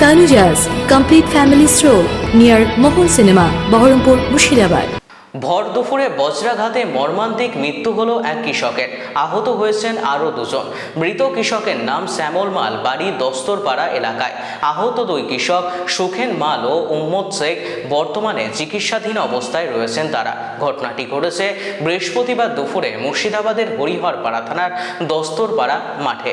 Tanujas Complete Family Stroll near Mohol Cinema, Baharampur, Mushirabad. ভর দুপুরে বজ্রাঘাতে মর্মান্তিক মৃত্যু হলো এক কৃষকের। আহত হয়েছেন আরও দুজন। মৃত কৃষকের নাম শ্যামল মাল বাড়ি দস্তরপাড়া এলাকায়। আহত দুই কৃষক সুখেন মাল ও উম্মদ শেখ বর্তমানে চিকিৎসাধীন অবস্থায় রয়েছেন তারা। ঘটনাটি ঘটেছে বৃহস্পতিবার দুপুরে মুর্শিদাবাদের হরিহরপাড়া থানার দস্তরপাড়া মাঠে।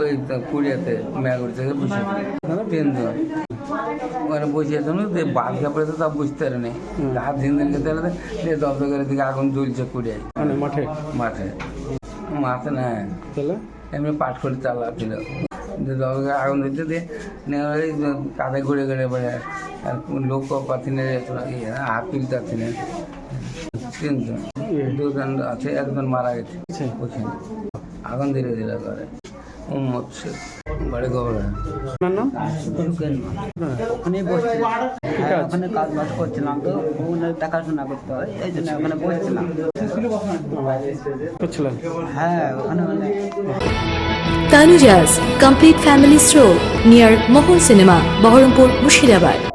ওই কুড়িয়াতে মেয়াগুড়ি থেকে বসেছিলাম তিনজন ওখানে বসেছিল যে বাদ কাপড়ে তো তা বুঝতে পারেনি হাত দিন দিন খেতে পারে দিয়ে দপ্ত দিকে আগুন জ্বলছে কুড়িয়ায়। মানে মাঠে? মাঠে। মাঠে না। এমনি পাট করে দিয়ে দপ্ত আগুন দিতে দিয়ে কাঁধে ঘুরে ঘুরে বেড়ে আর লোক পাচ্ছি না ইয়ে, হাত তুলতে পারছি না। তিনজন। দুজন আছে একজন মারা গেছে। আচ্ছা। আগুন ধীরে ধীরে করে উম্মত শেখ। বাড়ি গোবরা আপনার নাম? ওখানে বহরমপুর মুর্শিদাবাদ ওখানে কাজ বাজ করছিলাম তো ওখানে দেখাশোনা করতে হয় এই জন্য ওখানে বসছিলাম। হ্যাঁ ওখানে মানে Tanujas Complete Family Stroll near Mohol Cinema, Baharampur, Mushirabad.